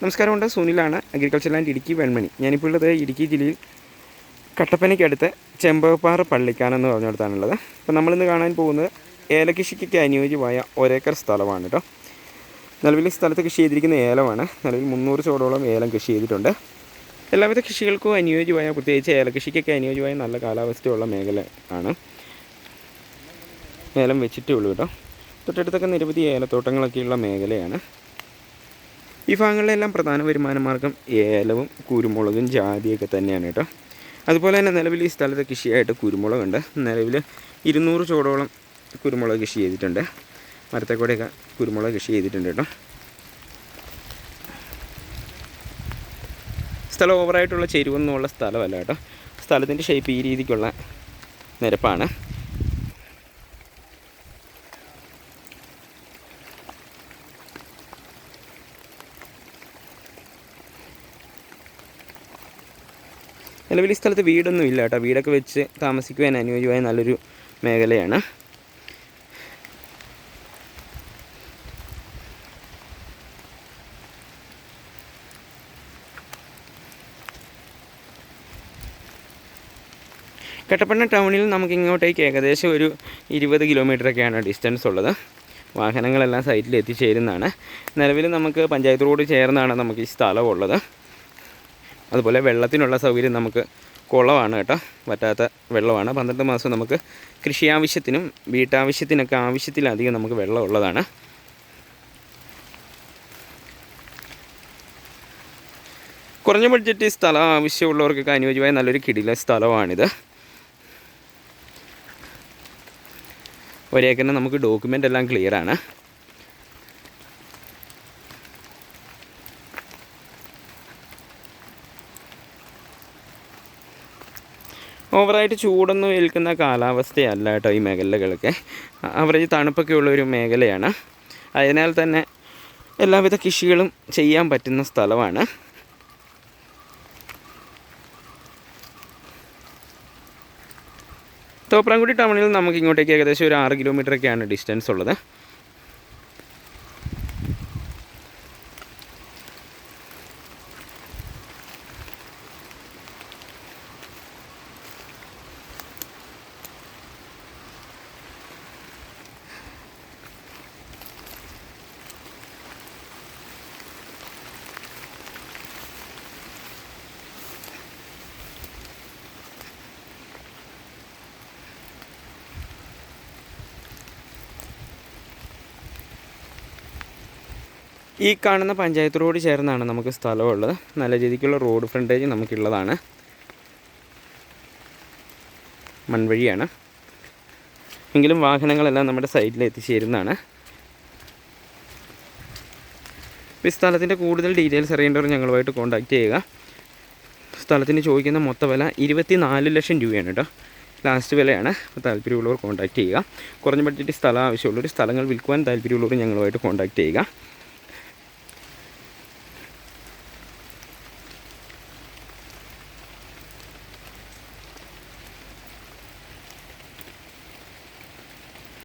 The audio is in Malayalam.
നമസ്കാരമുണ്ട് സുനിലാണ് അഗ്രികൾച്ചർ ലാൻഡ് ഇടുക്കി വെൺമണി ഞാനിപ്പോൾ ഉള്ളത് ഇടുക്കി ജില്ലയിൽ കട്ടപ്പനയ്ക്കടുത്ത് ചെമ്പകപ്പാറ പള്ളിക്കാനം എന്ന് പറഞ്ഞിടത്താണുള്ളത്. അപ്പോൾ നമ്മളിന്ന് കാണാൻ പോകുന്നത് ഏലകൃഷിക്കൊക്കെ അനുയോജ്യമായ ഒരേക്കർ സ്ഥലമാണ് കേട്ടോ നിലവിൽ സ്ഥലത്ത് കൃഷി ചെയ്തിരിക്കുന്ന ഏലമാണ്. നിലവിൽ മുന്നൂറ് ചോടോളം ഏലം കൃഷി ചെയ്തിട്ടുണ്ട്. എല്ലാവിധ കൃഷികൾക്കും അനുയോജ്യമായ പ്രത്യേകിച്ച് ഏലകൃഷിക്കൊക്കെ അനുയോജ്യമായ നല്ല കാലാവസ്ഥയുള്ള മേഖല ആണ് ഏലം വെച്ചിട്ടേ ഉള്ളൂ കേട്ടോ തൊട്ടടുത്തൊക്കെ നിരവധി ഏലത്തോട്ടങ്ങളൊക്കെയുള്ള മേഖലയാണ്. ഈ ഭാഗങ്ങളിലെല്ലാം പ്രധാന വരുമാന മാർഗം ഏലവും കുരുമുളകും ജാതിയൊക്കെ തന്നെയാണ് കേട്ടോ. അതുപോലെ തന്നെ നിലവിൽ ഈ സ്ഥലത്ത് കൃഷിയായിട്ട് കുരുമുളകുണ്ട്. നിലവിൽ ഇരുന്നൂറ് ചോടോളം കുരുമുളക് കൃഷി ചെയ്തിട്ടുണ്ട്. മരത്തെക്കൂടെയൊക്കെ കുരുമുളക് കൃഷി ചെയ്തിട്ടുണ്ട് കേട്ടോ. സ്ഥലം ഓവറായിട്ടുള്ള ചെരുവെന്നുള്ള സ്ഥലമല്ല കേട്ടോ. സ്ഥലത്തിന്റെ ഷേപ്പ് ഈ രീതിക്കുള്ള നിരപ്പാണ്. നിലവിൽ ഈ സ്ഥലത്ത് വീടൊന്നും ഇല്ല കേട്ടോ. വീടൊക്കെ വെച്ച് താമസിക്കുവാൻ അനുയോജ്യമായ നല്ലൊരു മേഖലയാണ്. കട്ടപ്പന ടൗണിൽ നമുക്ക് ഇങ്ങോട്ടേക്ക് ഏകദേശം ഒരു ഇരുപത് കിലോമീറ്ററൊക്കെയാണ് ഡിസ്റ്റൻസ് ഉള്ളത് വാഹനങ്ങളെല്ലാം സൈറ്റിൽ എത്തിച്ചേരുന്നതാണ് നിലവിൽ നമുക്ക് പഞ്ചായത്ത് റോഡ് ചേർന്നാണ് നമുക്ക് ഈ സ്ഥലം ഉള്ളത് അതുപോലെ വെള്ളത്തിനുള്ള സൗകര്യം നമുക്ക് കുളമാണ് കേട്ടോ. പറ്റാത്ത വെള്ളമാണ്. പന്ത്രണ്ട് മാസം നമുക്ക് കൃഷി ആവശ്യത്തിനും വീട്ടാവശ്യത്തിനൊക്കെ ആവശ്യത്തിലധികം നമുക്ക് വെള്ളം ഉള്ളതാണ്. കുറഞ്ഞ ബഡ്ജറ്റ് സ്ഥലം ആവശ്യമുള്ളവർക്കൊക്കെ അനുയോജ്യമായ നല്ലൊരു കിടില സ്ഥലമാണിത്. ഒരേക്കറിന് നമുക്ക് ഡോക്യുമെന്റ് എല്ലാം ക്ലിയർ ഓവറായിട്ട് ചൂടൊന്നും ഏൽക്കുന്ന കാലാവസ്ഥയല്ല കേട്ടോ ഈ മേഖലകളൊക്കെ. ആവറേജ് തണുപ്പൊക്കെ ഉള്ള ഒരു മേഖലയാണ്. അതിനാൽ തന്നെ എല്ലാവിധ കൃഷികളും ചെയ്യാൻ പറ്റുന്ന സ്ഥലമാണ്. തോപ്രാംകുടി ടൗണിൽ നമുക്ക് ഇങ്ങോട്ടേക്ക് ഏകദേശം ഒരു ആറ് കിലോമീറ്ററൊക്കെയാണ് ഡിസ്റ്റൻസ് ഉള്ളത്. ഈ കാണുന്ന പഞ്ചായത്ത് റോഡ് ചേർന്നാണ് നമുക്ക് സ്ഥലമുള്ളത്. നല്ല രീതിക്കുള്ള റോഡ് ഫ്രണ്ടേജ് നമുക്കുള്ളതാണ്. മൺവഴിയാണ്. എങ്കിലും വാഹനങ്ങളെല്ലാം നമ്മുടെ സൈഡിൽ എത്തിച്ചേരുന്നതാണ്. ഈ സ്ഥലത്തിന്റെ കൂടുതൽ ഡീറ്റെയിൽസ് അറിയേണ്ടവർ ഞങ്ങളുമായിട്ട് കോൺടാക്റ്റ് ചെയ്യുക. സ്ഥലത്തിന് ചോദിക്കുന്ന മൊത്ത വില ഇരുപത്തി നാല് ലക്ഷം രൂപയാണ് കേട്ടോ ലാസ്റ്റ് വിലയാണ്. അപ്പോൾ താല്പര്യമുള്ളവർ കോൺടാക്റ്റ് ചെയ്യുക. കുറഞ്ഞ ബഡ്ജറ്റ് സ്ഥലം ആവശ്യമുള്ളവർ സ്ഥലങ്ങൾ വിൽക്കുവാൻ താല്പര്യമുള്ളവർ ഞങ്ങളുമായിട്ട് കോൺടാക്റ്റ് ചെയ്യുക.